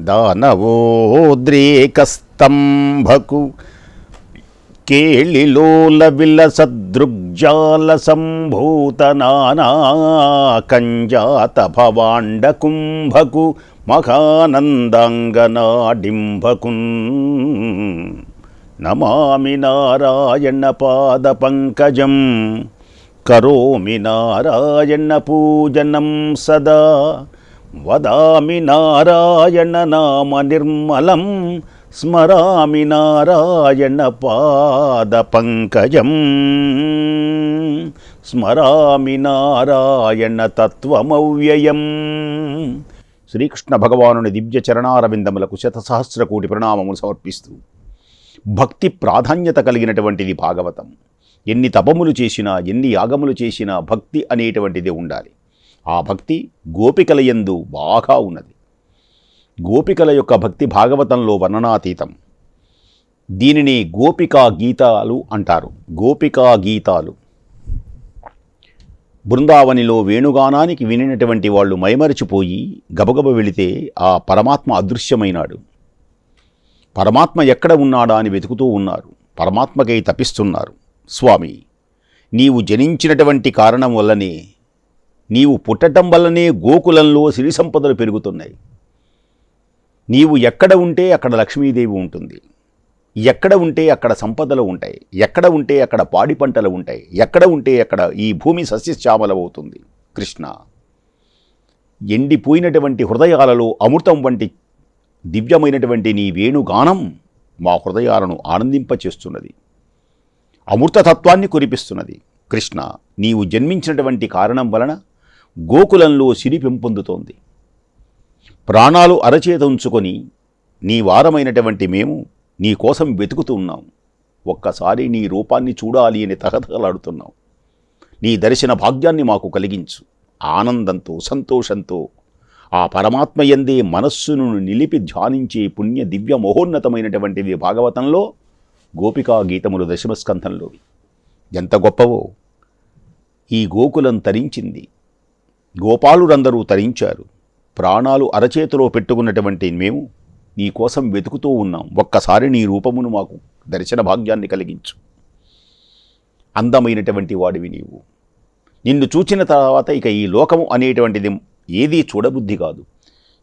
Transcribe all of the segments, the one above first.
దానవోద్రేకస్తంభకు కేళిలోల విలసదృగ్జాల సంభూత నానా కంజాత భవాండ కుంభకు మహానందాంగనాడింభకున్. నమామి నారాయణ పాద పంకజం కరోమి నారాయణ పూజనం సదా. వదామి నారాయణ నామ నిర్మలం స్మరామి నారాయణ పాద పంకజం. స్మరామి నారాయణ తత్వమవ్యయం. శ్రీకృష్ణ భగవానుని దివ్య చరణారవిందములకు శతసహస్ర కోటి ప్రణామములు సమర్పిస్తూ భక్తి ప్రాధాన్యత కలిగినటువంటిది భాగవతం. ఎన్ని తపములు చేసినా ఎన్ని యాగములు చేసినా భక్తి అనేటువంటిది ఉండాలి. ఆ భక్తి గోపికల యందు బాగా ఉన్నది. గోపికల యొక్క భక్తి భాగవతంలో వర్ణనాతీతం. దీనిని గోపికా గీతాలు అంటారు. గోపికా గీతాలు. బృందావనిలో వేణుగానానికి వినినటువంటి వాళ్ళు మైమరిచిపోయి గబగబ వెళితే ఆ పరమాత్మ అదృశ్యమైనాడు. పరమాత్మ ఎక్కడ ఉన్నాడా అని వెతుకుతూ ఉన్నారు. పరమాత్మకై తపిస్తున్నారు. స్వామి నీవు జనించినటువంటి కారణం వల్లనే నీవు పుట్టటం వల్లనే గోకులంలో సిరి సంపదలు పెరుగుతున్నాయి. నీవు ఎక్కడ ఉంటే అక్కడ లక్ష్మీదేవి ఉంటుంది. ఎక్కడ ఉంటే అక్కడ సంపదలు ఉంటాయి. ఎక్కడ ఉంటే అక్కడ పాడి పంటలు ఉంటాయి. ఎక్కడ ఉంటే అక్కడ ఈ భూమి సస్యశ్యామలమవుతుంది కృష్ణ. ఎండిపోయినటువంటి హృదయాలలో అమృతం వంటి దివ్యమైనటువంటి నీ వేణుగానం మా హృదయాలను ఆనందింపచేస్తున్నది. అమృతతత్వాన్ని కురిపిస్తున్నది. కృష్ణ నీవు జన్మించినటువంటి కారణం వలన గోకులంలో సిరి పెంపొందుతోంది. ప్రాణాలు అరచేత ఉంచుకొని నీ వారమైనటువంటి మేము నీ కోసం వెతుకుతూ ఉన్నాం. ఒక్కసారి నీ రూపాన్ని చూడాలి అని తహతహలాడుతున్నాం. నీ దర్శన భాగ్యాన్ని మాకు కలిగించు. ఆనందంతో సంతోషంతో ఆ పరమాత్మ ఎందే మనస్సును నిలిపి ధ్యానించే పుణ్య దివ్య మహోన్నతమైనటువంటివి భాగవతంలో గోపికా గీతములు దశమస్కంధంలోవి. ఎంత గొప్పవో! ఈ గోకులం తరించింది. గోపాలురందరూ తరించారు. ప్రాణాలు అరచేతిలో పెట్టుకున్నటువంటి మేము నీకోసం వెతుకుతూ ఉన్నాం. ఒక్కసారి నీ రూపమును మాకు దర్శన భాగ్యాన్ని కలిగించు. అందమైనటువంటి వాడివి నీవు. నిన్ను చూచిన తర్వాత ఇక ఈ లోకము అనేటువంటిది ఏదీ చూడబుద్ధి కాదు.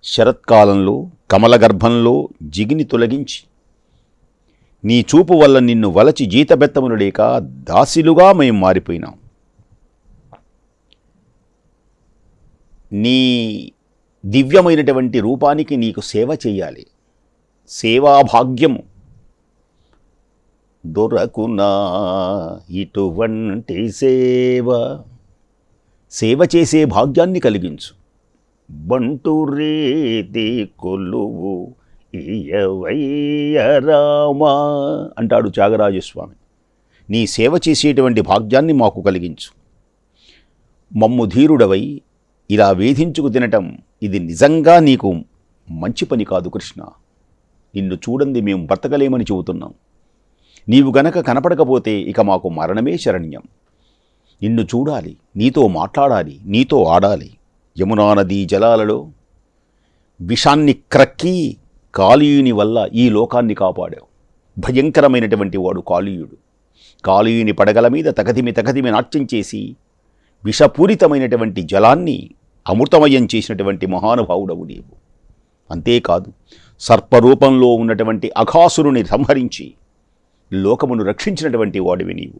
శరత్కాలంలో కమలగర్భంలో జిగిని తొలగించి నీ చూపు వల్ల నిన్ను వలచి జీతబెత్తములు లేక దాసిలుగా మేము మారిపోయినాం. నీ దివ్యమైనటువంటి రూపానికి నీకు సేవ చేయాలి. సేవాభాగ్యము దొరకునా ఇటువంటి సేవ. సేవ చేసే భాగ్యాన్ని కలిగించు. బంటు రేతి కొలువు రామా అంటాడు త్యాగరాజస్వామి. నీ సేవ చేసేటువంటి భాగ్యాన్ని మాకు కలిగించు. మమ్ము ధీరుడవై ఇలా వేధించుకు తినటం ఇది నిజంగా నీకు మంచి పని కాదు కృష్ణ. నిన్ను చూడండి మేము బ్రతకలేమని చెబుతున్నాం. నీవు గనక కనపడకపోతే ఇక మాకు మరణమే శరణ్యం. నిన్ను చూడాలి నీతో మాట్లాడాలి నీతో ఆడాలి. యమునా నదీ జలాలలో విషాన్ని క్రక్కి కాళీయుని వల్ల ఈ లోకాన్ని కాపాడావు. భయంకరమైనటువంటి వాడు కాళీయుడు. కాళీయుని పడగల మీద తగదిమి తగదిమి నాట్యం చేసి విషపూరితమైనటువంటి జలాన్ని అమృతమయం చేసినటువంటి మహానుభావుడవు నీవు. అంతేకాదు సర్పరూపంలో ఉన్నటువంటి అఘాసురుని సంహరించి లోకమును రక్షించినటువంటి వాడివి నీవు.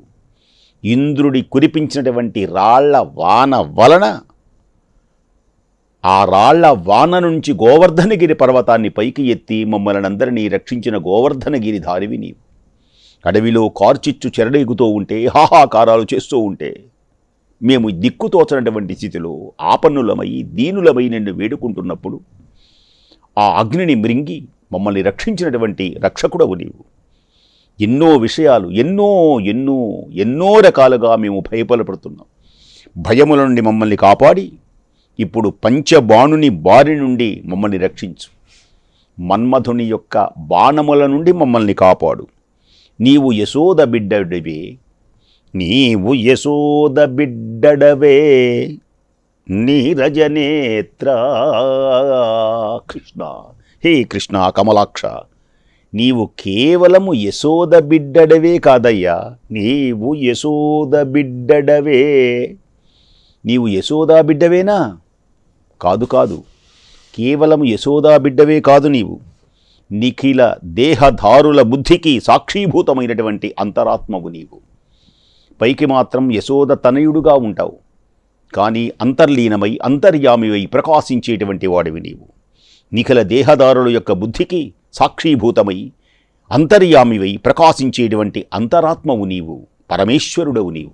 ఇంద్రుడి కురిపించినటువంటి రాళ్ళ వాన వలన ఆ రాళ్ళ వాన నుంచి గోవర్ధనగిరి పర్వతాన్ని పైకి ఎత్తి మమ్మల్ని అందరినీ రక్షించిన గోవర్ధనగిరి దారివి నీవు. అడవిలో కార్చిచ్చు చెరడెగుతూ ఉంటే హాహాకారాలు చేస్తూ ఉంటే మేము దిక్కుతోచనటువంటి స్థితిలో ఆపన్నులమై దీనులమై నిన్ను వేడుకుంటున్నప్పుడు ఆ అగ్నిని మృంగి మమ్మల్ని రక్షించినటువంటి రక్షకుడవు నీవు. ఎన్నో విషయాలు ఎన్నో ఎన్నో ఎన్నో రకాలుగా మేము భయపడపడుతున్నాం. భయముల నుండి మమ్మల్ని కాపాడి ఇప్పుడు పంచబాణుని బారి నుండి మమ్మల్ని రక్షించు. మన్మధుని యొక్క బాణముల నుండి మమ్మల్ని కాపాడు. నీవు యశోద బిడ్డడివే నీవు యశోద బిడ్డడవే నీరజనేత్ర కృష్ణ హే కృష్ణ కమలాక్ష నీవు కేవలము యశోద బిడ్డడవే కాదయ్యా నీవు యశోద బిడ్డడవే. నీవు యశోదా బిడ్డవేనా? కాదు కాదు. కేవలము యశోదా బిడ్డవే కాదు నీవు. నిఖిల దేహధారుల బుద్ధికి సాక్షీభూతమైనటువంటి అంతరాత్మవు నీవు. పైకి మాత్రం యశోద తనయుడుగా ఉంటావు. కానీ అంతర్లీనమై అంతర్యామివై ప్రకాశించేటువంటి వాడివి నీవు. నిఖిల దేహదారుల యొక్క బుద్ధికి సాక్షీభూతమై అంతర్యామివై ప్రకాశించేటువంటి అంతరాత్మవు నీవు పరమేశ్వరుడవు నీవు.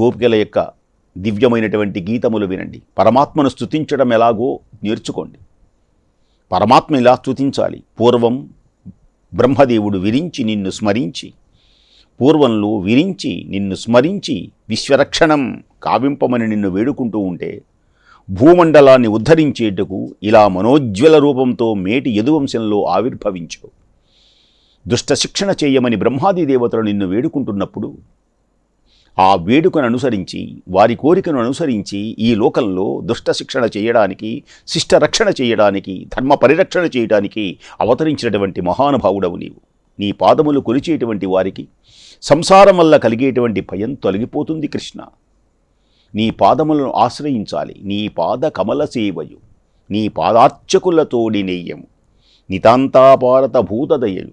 గోపికల యొక్క దివ్యమైనటువంటి గీతములు వినండి. పరమాత్మను స్తుతించడం ఎలాగో నేర్చుకోండి. పరమాత్మ ఇలా స్తుతించాలి? పూర్వం బ్రహ్మదేవుడు విరించి నిన్ను స్మరించి పూర్వంలో విరించి నిన్ను స్మరించి విశ్వరక్షణం కావింపమని నిన్ను వేడుకుంటూ ఉంటే భూమండలాన్ని ఉద్ధరించేటకు ఇలా మనోజ్వల రూపంతో మేటి యదువంశంలో ఆవిర్భవించు. దుష్ట శిక్షణ చేయమని బ్రహ్మాది దేవతలు నిన్ను వేడుకుంటున్నప్పుడు ఆ వేడుకను అనుసరించి వారి కోరికను అనుసరించి ఈ లోకంలో దుష్ట శిక్షణ చేయడానికి శిష్ట రక్షణ చేయడానికి ధర్మ పరిరక్షణ చేయడానికి అవతరించినటువంటి మహానుభావుడవు నీవు. నీ పాదములు కొలిచేటువంటి వారికి సంసారం వల్ల కలిగేటువంటి భయం తొలగిపోతుంది కృష్ణ. నీ పాదములను ఆశ్రయించాలి. నీ పాద కమల సేవయు. నీ పాదార్చకులతోడి నెయ్యము. నితాంతాపారత భూతదయలు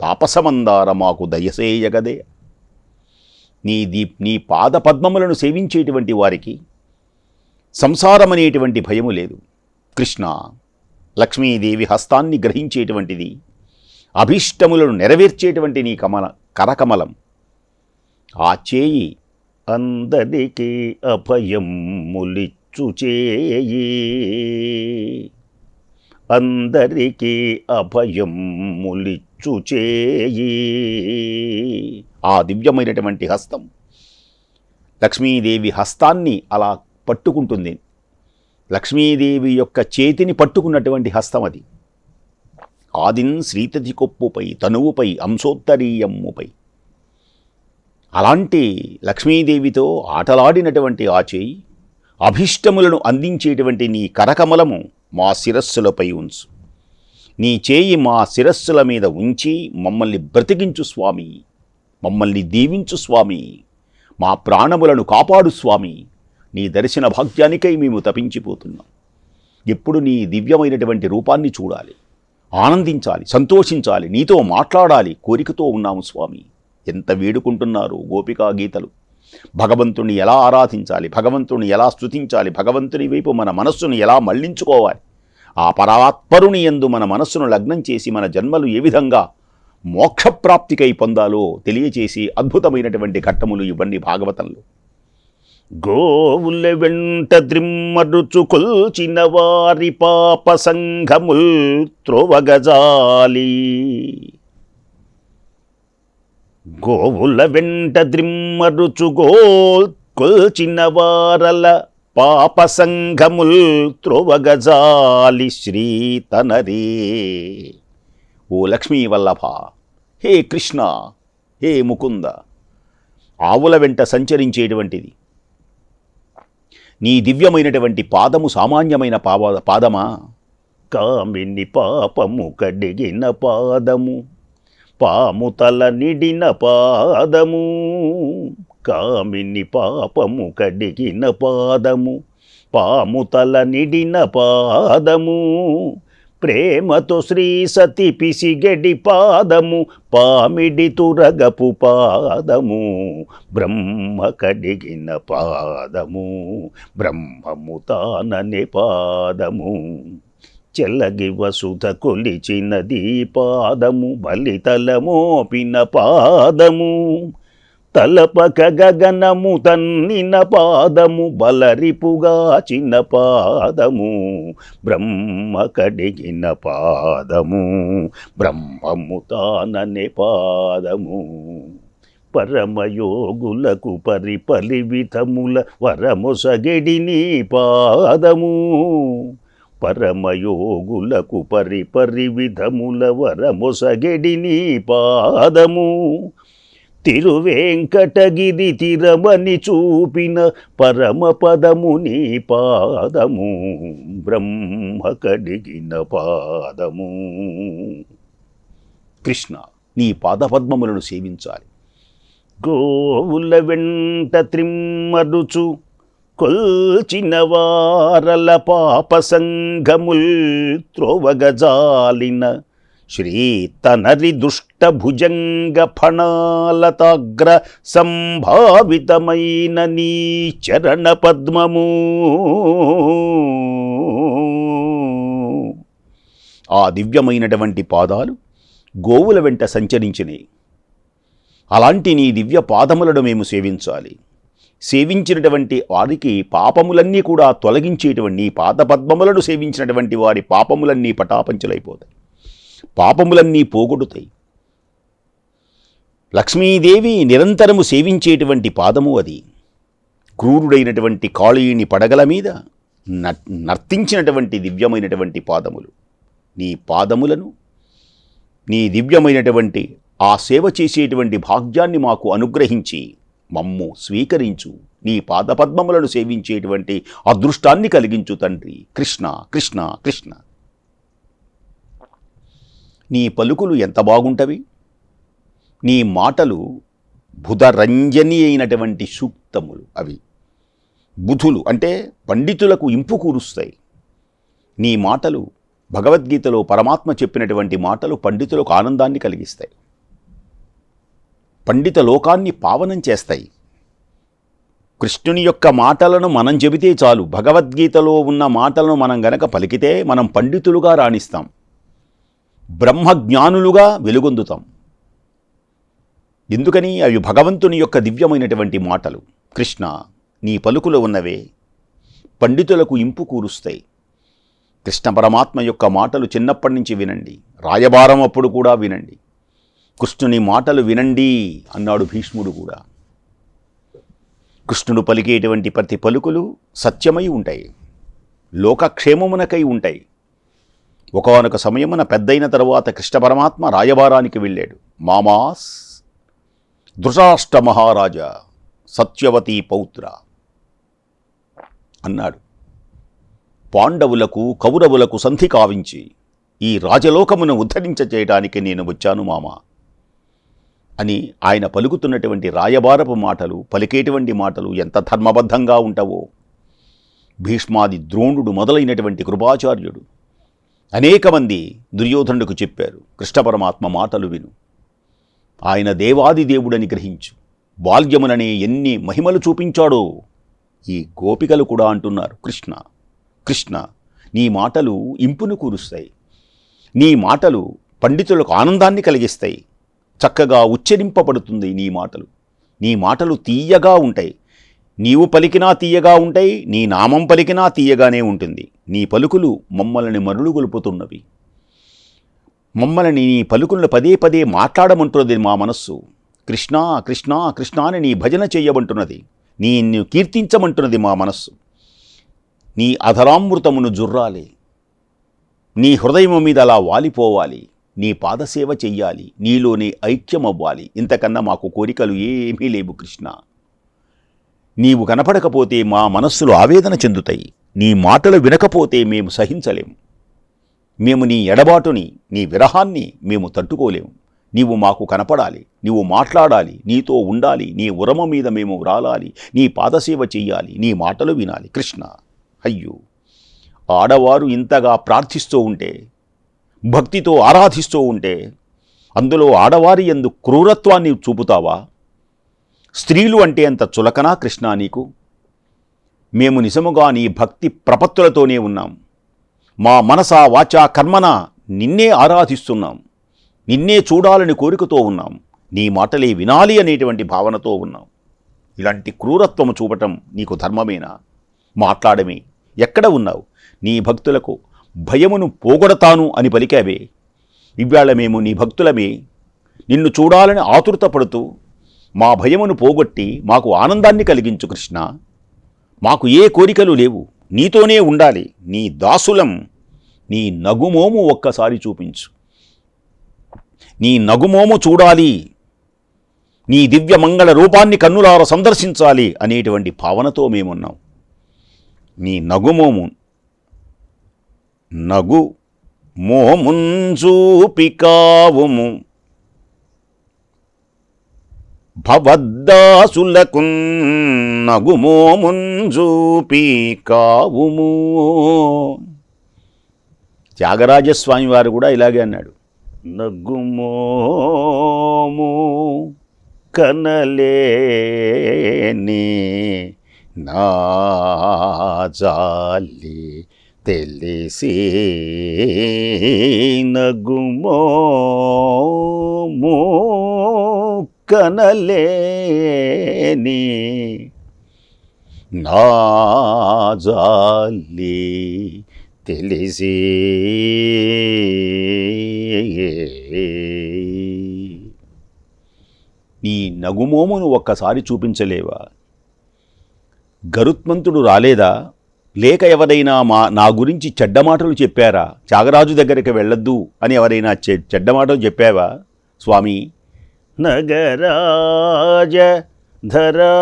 తాపసమందార మాకు దయసేయగదే. నీ దీ నీ పాద పద్మములను సేవించేటువంటి వారికి సంసారమనేటువంటి భయము లేదు. కృష్ణ లక్ష్మీదేవి హస్తాన్ని గ్రహించేటువంటిది అభీష్టములను నెరవేర్చేటువంటి నీ కమల కరకమలం. ఆ చేయి అందరికీ అభయం ములిచ్చు చేయి. అందరికీ అభయం ములిచ్చు చేయి. ఆ దివ్యమైనటువంటి హస్తం లక్ష్మీదేవి హస్తాన్ని అలా పట్టుకుంటుంది. లక్ష్మీదేవి యొక్క చేతిని పట్టుకున్నటువంటి హస్తం అది. ఆదిన్ శ్రీతతి కొప్పుపై తనువుపై అంశోత్తరీయమ్ముపై. అలాంటి లక్ష్మీదేవితో ఆటలాడినటువంటి ఆ చేయి అభిష్టములను అందించేటువంటి నీ కరకమలము మా శిరస్సులపై ఉంచు. నీ చేయి మా శిరస్సుల మీద ఉంచి మమ్మల్ని బ్రతికించు స్వామి మమ్మల్ని దీవించు స్వామి మా ప్రాణములను కాపాడు స్వామి నీ దర్శన భాగ్యానికై మేము తపించిపోతున్నాం. ఎప్పుడు నీ దివ్యమైనటువంటి రూపాన్ని చూడాలి ఆనందించాలి సంతోషించాలి నీతో మాట్లాడాలి కోరికతో ఉన్నాము స్వామి. ఎంత వేడుకుంటున్నారు గోపికా గీతలు. భగవంతుని ఎలా ఆరాధించాలి? భగవంతుని ఎలా స్తుతించాలి? భగవంతుని వైపు మన మనస్సును ఎలా మళ్ళించుకోవాలి? ఆ పరాత్పరుని ఎందు మన మనస్సును లగ్నం చేసి మన జన్మలు ఏ విధంగా మోక్షప్రాప్తికై పొందాలో తెలియచేసి అద్భుతమైనటువంటి ఘట్టములు ఇవన్నీ భాగవతంలో. గోవుల వెంట ద్రిమ్మరుచు కొల్చిన వారి పాప సంఘముల్ త్రోవగజాలి గోవుల వెంట ద్రిమ్మరుచు గోల్ కొల్చిన వారల పాప సంఘముల్ త్రోవగజాలి శ్రీ తనరే. ఓ లక్ష్మీ వల్లభ హే కృష్ణ హే ముకుంద ఆవుల వెంట సంచరించేటువంటిది. నీ దివ్యమైనటువంటి పాదము సామాన్యమైన పాద పాదమా? కామిని పాపము కడిగిన పాదము. పాముతల నిడిన పాదము కామిని పాపము కడిగిన పాదము పాముతల నిడిన పాదము ప్రేమతో శ్రీ సతి పిసిగడి పాదము పామిడి తురగపు పాదము బ్రహ్మ కడిగిన పాదము బ్రహ్మము తానని పాదము. చెల్లగి వసుధ కొలిచినది పాదము బలి మోపిన పాదము. తలపక గగనము తన్నిన పాదము బలరిపుగా చిన్న పాదము. బ్రహ్మ కడిగిన పాదము బ్రహ్మము తాననే పాదము. పరమయోగులకు పరిపలి విధముల వరమొసగెడి నీ పాదము. పరమయోగులకు పరిపరి విధముల వరమొసగెడి నీ పాదము. తిరువేంకటగిరి తిరమని చూపిన పరమపదము నీ పాదము. బ్రహ్మ కడిగిన పాదము. కృష్ణ నీ పాదపద్మములను సేవించాలి. గోవుల వెంట త్రిమ్మరుచు కొల్చిన వారల పాప సంఘముల్ త్రోవగజాలిన శ్రీ తనరి దుష్ట భుజంగ ఫణాలతాగ్ర సంభావితమైన నీ చరణ పద్మము ఆ దివ్యమైనటువంటి పాదాలు గోవుల వెంట సంచరించినాయి. అలాంటి నీ దివ్య పాదములను మేము సేవించాలి. సేవించినటువంటి వారికి పాపములన్నీ కూడా తొలగించేటువంటి నీ పాదపద్మములను సేవించినటువంటి వారి పాపములన్నీ పటాపంచలైపోతాయి. పాపములన్నీ పోగొడుతాయి. లక్ష్మీదేవి నిరంతరము సేవించేటువంటి పాదము అది. క్రూరుడైనటువంటి కాళీని పడగల మీద న- నర్తించినటువంటి దివ్యమైనటువంటి పాదములు. నీ పాదములను నీ దివ్యమైనటువంటి ఆ సేవ చేసేటువంటి భాగ్యాన్ని మాకు అనుగ్రహించి మమ్ము స్వీకరించు. నీ పాదపద్మములను సేవించేటువంటి అదృష్టాన్ని కలిగించు తండ్రి. కృష్ణ కృష్ణ కృష్ణ. నీ పలుకులు ఎంత బాగుంటవి? నీ మాటలు బుధరంజని అయినటువంటి సూక్తములు అవి. బుధులు అంటే పండితులకు ఇంపు కూరుస్తాయి. నీ మాటలు భగవద్గీతలో పరమాత్మ చెప్పినటువంటి మాటలు పండితులకు ఆనందాన్ని కలిగిస్తాయి. పండిత లోకాన్ని పావనం చేస్తాయి. కృష్ణుని యొక్క మాటలను మనం చెబితే చాలు. భగవద్గీతలో ఉన్న మాటలను మనం గనక పలికితే మనం పండితులుగా రాణిస్తాం. బ్రహ్మజ్ఞానులుగా వెలుగొందుతాం. ఎందుకని? అవి భగవంతుని యొక్క దివ్యమైనటువంటి మాటలు. కృష్ణ నీ పలుకులు ఉన్నవే. పండితులకు ఇంపు కూరుస్తాయి. కృష్ణ పరమాత్మ యొక్క మాటలు చిన్నప్పటి నుంచి వినండి. రాయబారం అప్పుడు కూడా వినండి. కృష్ణుని మాటలు వినండి అన్నాడు భీష్ముడు కూడా. కృష్ణుడు పలికేటువంటి ప్రతి పలుకులు సత్యమై ఉంటాయి లోకక్షేమమునకై ఉంటాయి. ఒకనొక సమయమున పెద్దయిన తరువాత కృష్ణ పరమాత్మ రాయబారానికి వెళ్ళాడు. మామాస్ ధృతరాష్ట్ర మహారాజా సత్యవతి పౌత్ర అన్నాడు. పాండవులకు కౌరవులకు సంధి కావించి ఈ రాజలోకమును ఉద్ధరించ చేయడానికి నేను వచ్చాను మామ. అని ఆయన పలుకుతున్నటువంటి రాయబారపు మాటలు పలికేటువంటి మాటలు ఎంత ధర్మబద్ధంగా ఉంటావో. భీష్మాది ద్రోణుడు మొదలైనటువంటి కృపాచార్యుడు అనేక మంది దుర్యోధనుడికి చెప్పారు కృష్ణ పరమాత్మ మాటలు విను. ఆయన దేవాది దేవుడని గ్రహించు. బాల్యముననే ఎన్ని మహిమలు చూపించాడో. ఈ గోపికలు కూడా అంటున్నారు కృష్ణ కృష్ణ నీ మాటలు ఇంపును కూరుస్తాయి. నీ మాటలు పండితులకు ఆనందాన్ని కలిగిస్తాయి. చక్కగా ఉచ్చరింపబడుతుంది నీ మాటలు. నీ మాటలు తీయగా ఉంటాయి. నీవు పలికినా తీయగా ఉంటాయి. నీ నామం పలికినా తీయగానే ఉంటుంది. నీ పలుకులు మమ్మల్ని మరులు గొలుపుతున్నవి మమ్మల్ని నీ పలుకులను పదే పదే మాట్లాడమంటున్నది మా మనస్సు. కృష్ణా కృష్ణా కృష్ణ అని నీ భజన చేయమంటున్నది. నిన్ను కీర్తించమంటున్నది మా మనస్సు. నీ అధరామృతమును జుర్రాలి. నీ హృదయం మీద అలా వాలిపోవాలి. నీ పాదసేవ చెయ్యాలి నీలోనే ఐక్యమవ్వాలి. ఇంతకన్నా మాకు కోరికలు ఏమీ లేవు కృష్ణ. నీవు కనపడకపోతే మా మనస్సులు ఆవేదన చెందుతాయి. నీ మాటలు వినకపోతే మేము సహించలేము మేము నీ ఎడబాటుని నీ విరహాన్ని మేము తట్టుకోలేము నీవు మాకు కనపడాలి నీవు మాట్లాడాలి నీతో ఉండాలి నీ ఉరమ మీద మేము రాలాలి నీ పాదసేవ చెయ్యాలి నీ మాటలు వినాలి కృష్ణ. అయ్యో! ఆడవారు ఇంతగా ప్రార్థిస్తూ ఉంటే భక్తితో ఆరాధిస్తూ ఉంటే అందులో ఆడవారి ఎందు క్రూరత్వాన్ని చూపుతావా? స్త్రీలు అంటే అంత చులకనా కృష్ణ నీకు? మేము నిజముగా నీ భక్తి ప్రపత్తులతోనే ఉన్నాం. మా మనస వాచా కర్మన నిన్నే ఆరాధిస్తున్నాం. నిన్నే చూడాలని కోరికతో ఉన్నాం. నీ మాటలే వినాలి అనేటువంటి భావనతో ఉన్నాం. ఇలాంటి క్రూరత్వము చూపటం నీకు ధర్మమేనా? మాట్లాడమే. ఎక్కడ ఉన్నావు? నీ భక్తులకు భయమును పోగొడతాను అని పలికావే. ఇవాళ మేము నీ భక్తులమే. నిన్ను చూడాలని ఆతురత పడుతూ మా భయమును పోగొట్టి మాకు ఆనందాన్ని కలిగించు కృష్ణ. మాకు ఏ కోరికలు లేవు. నీతోనే ఉండాలి. నీ దాసులం నీ నగుమోము ఒక్కసారి చూపించు. నీ నగుమోము చూడాలి. నీ దివ్య మంగళ రూపాన్ని కన్నులార సందర్శించాలి అనేటువంటి భావనతో మేమున్నాం. నీ నగుమోము నగు మోముంజూపికావుము భవద్దాసులకు నగు మోముంజూపికావుము త్యాగరాజస్వామి వారు కూడా ఇలాగే అన్నాడు. నగ్గుమోము కనలేని నాజాలి తెలిసి నగుమో కనలేని నాజాలి తెలిసి నీ నగుమోమును ఒక్కసారి చూపించలేవా? గరుత్మంతుడు రాలేదా? లేక ఎవరైనా మా నా గురించి చెడ్డ మాటలు చెప్పారా? త్యాగరాజు దగ్గరికి వెళ్ళొద్దు అని ఎవరైనా చె- చెడ్డ మాటలు చెప్పావా? స్వామి. నగరాజ ధరా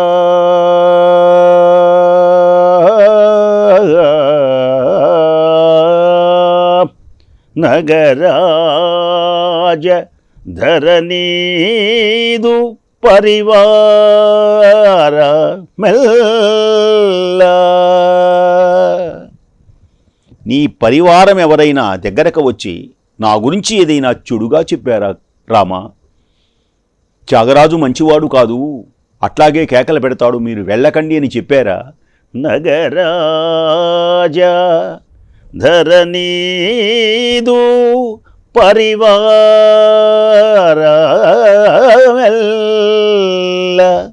నగరాజ ధరనీదు పరివార మెల్ల. నీ పరివారం ఎవరైనా దగ్గరకు వచ్చి నా గురించి ఏదైనా చెడుగా చెప్పారా రామా? త్యాగరాజు మంచివాడు కాదు అట్లాగే కేకలు పెడతాడు మీరు వెళ్ళకండి అని చెప్పారా? నగరాజా ధరణీదు పరివారమెల్ల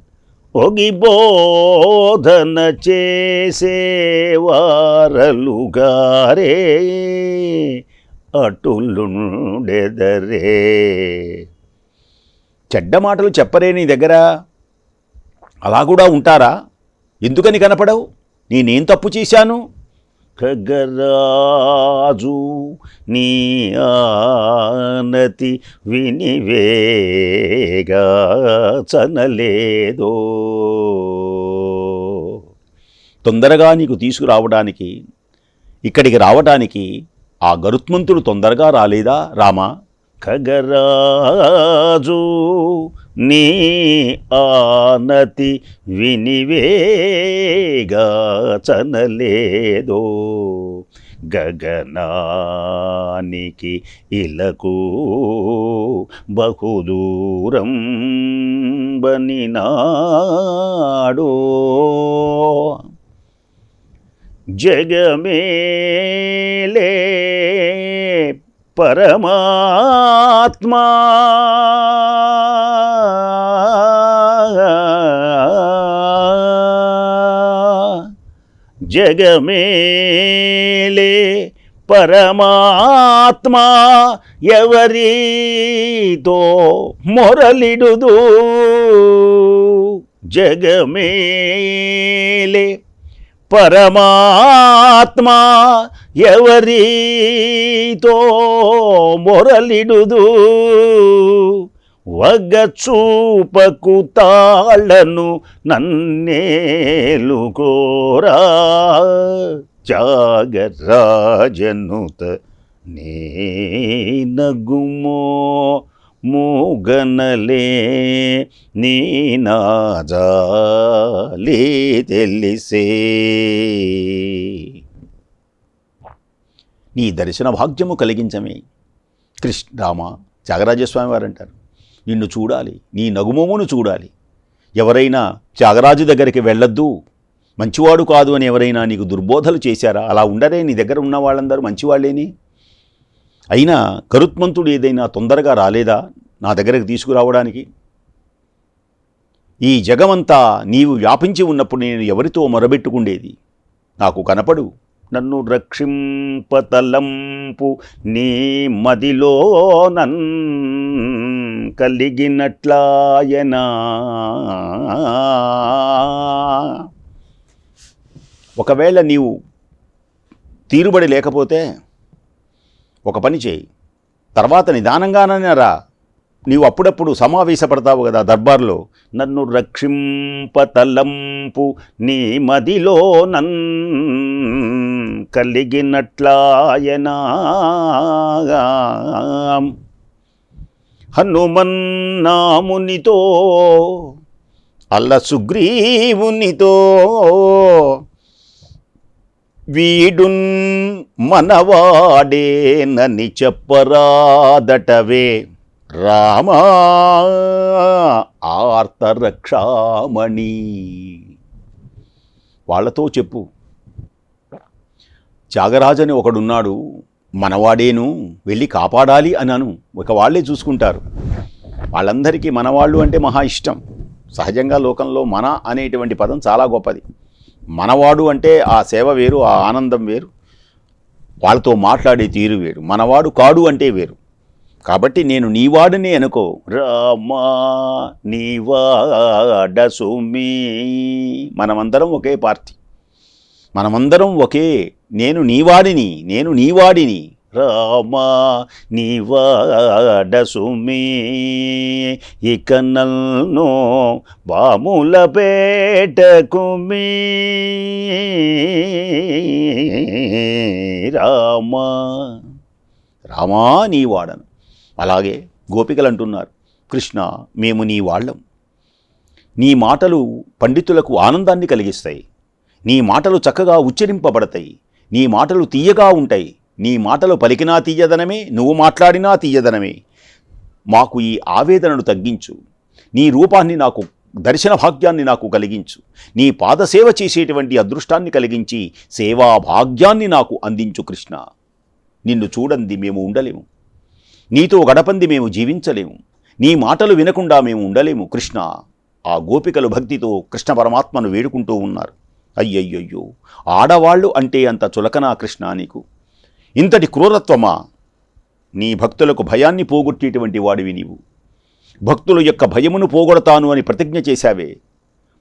ఒగి బోధన చేసేవారలుగారే అటులుండెదరే. చెడ్డ మాటలు చెప్పరే నీ దగ్గర. అలా కూడా ఉంటారా? ఎందుకని కనపడవు? నేనేం తప్పు చేశాను? ఖగరాజు నీ ఆనతి వినివేగా చనలేదో. తొందరగా నీకు తీసుకురావడానికి ఇక్కడికి రావడానికి ఆ గరుత్మంతుడు తొందరగా రాలేదా రామా? ఖగరాజు నీ ఆనతి వినివేగా చనలేదో గగనానికి ఇలకు బహుదూరం బనినాడో. జగమేలే పరమాత్మా జగమేలే పరమాత్మా ఎవరితో మొరలిడుదు జగమేలే పరమాత్మా ఎవరితో మొరలిడుదు? వగ చూపకు తాళను నన్నేలుకోరా త్యాగరాజనుత నే నగుమో మూగనలే నీ నాజాలే తెలిసే. నీ దర్శన భాగ్యము కలిగించమే. కృష్ణ రామ త్యాగరాజస్వామి వారు అంటారు నిన్ను చూడాలి నీ నగుమోమును చూడాలి. ఎవరైనా త్యాగరాజు దగ్గరికి వెళ్ళొద్దు. మంచివాడు కాదు అని ఎవరైనా నీకు దుర్బోధలు చేశారా? అలా ఉండరే నీ దగ్గర ఉన్న వాళ్ళందరూ మంచివాళ్ళేని. అయినా కరుత్మంతుడు ఏదైనా తొందరగా రాలేదా నా దగ్గరకు తీసుకురావడానికి? ఈ జగమంతా నీవు వ్యాపించి ఉన్నప్పుడు నేను ఎవరితో మొరబెట్టుకుండేది? నాకు కనపడు. నన్ను రక్షింపతలంపు నీ మదిలో నన్ కలిగినట్లాయనా. ఒకవేళ నీవు తీరుబడి లేకపోతే ఒక పని చేయి. తర్వాత నిదానంగానే రా. నీవు అప్పుడప్పుడు సమావేశపడతావు కదా దర్బార్లో. నన్ను రక్షింపతలంపు నీ మదిలో నన్ కలిగినట్లాయనా హనుమన్నామునితో అల్ల సుగ్రీవునితో వీడున్ మనవాడేనని చెప్పరాదటవే. రామా ఆర్తరక్షామణి. వాళ్ళతో చెప్పు. త్యాగరాజని ఒకడున్నాడు మనవాడేను వెళ్ళి కాపాడాలి అన్నాను ఒక వాళ్ళే చూసుకుంటారు. వాళ్ళందరికీ మనవాళ్ళు అంటే మహా ఇష్టం. సహజంగా లోకంలో మన అనేటువంటి పదం చాలా గొప్పది. మనవాడు అంటే ఆ సేవ వేరు ఆ ఆనందం వేరు. వాళ్ళతో మాట్లాడే తీరు వేరు. మనవాడు కాడు అంటే వేరు. కాబట్టి నేను నీవాడనే అనుకో. రామా నీవాడ సుమీ మనమందరం ఒకే పార్టీ. మనమందరం ఒకే. నేను నీవాడిని నేను నీవాడిని రామా నీవాడ సుమీ ఇక నల్ను బాముల పేటకుమీ రామా రామా నీవాడను అలాగే గోపికలు అంటున్నారు కృష్ణ మేము నీ వాళ్ళం. నీ మాటలు పండితులకు ఆనందాన్ని కలిగిస్తాయి. నీ మాటలు చక్కగా ఉచ్చరింపబడతాయి. నీ మాటలు తీయగా ఉంటాయి. నీ మాటలు పలికినా తీయదనమే నువ్వు మాట్లాడినా తీయదనమే. మాకు ఈ ఆవేదనను తగ్గించు. నీ రూపాన్ని నాకు దర్శన భాగ్యాన్ని నాకు కలిగించు. నీ పాదసేవ చేసేటువంటి అదృష్టాన్ని కలిగించి సేవా భాగ్యాన్ని నాకు అందించు కృష్ణ. నిన్ను చూడంది మేము ఉండలేము. నీతో గడపంది మేము జీవించలేము. నీ మాటలు వినకుండా మేము ఉండలేము కృష్ణ. ఆ గోపికలు భక్తితో కృష్ణ పరమాత్మను వేడుకుంటూ ఉన్నారు. అయ్యయ్యయ్యో ఆడవాళ్ళు అంటే అంత చులకనా కృష్ణ నీకు? ఇంతటి క్రూరత్వమా? నీ భక్తులకు భయాన్ని పోగొట్టేటువంటి వాడివి నీవు. భక్తుల యొక్క భయమును పోగొడతాను అని ప్రతిజ్ఞ చేశావే.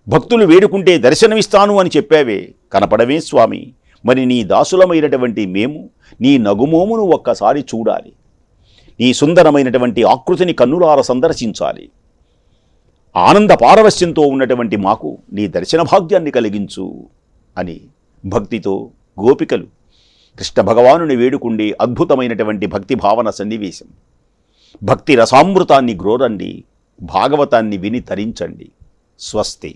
భక్తులు వేడుకుంటే దర్శనమిస్తాను అని చెప్పావే. కనపడమే స్వామి మరి నీ దాసులమైనటువంటి మేము నీ నగుమోమును ఒక్కసారి చూడాలి. నీ సుందరమైనటువంటి ఆకృతిని కన్నులార సందర్శించాలి. ఆనంద పారవశ్యంతో ఉన్నటువంటి మాకు నీ దర్శన భాగ్యాన్ని కలిగించు అని భక్తితో గోపికలు కృష్ణ భగవానుని వేడుకుండే అద్భుతమైనటువంటి భక్తి భావన సన్నివేశం. భక్తి రసామృతాన్ని గ్రోరండి భాగవతాన్ని విని తరించండి. స్వస్తి.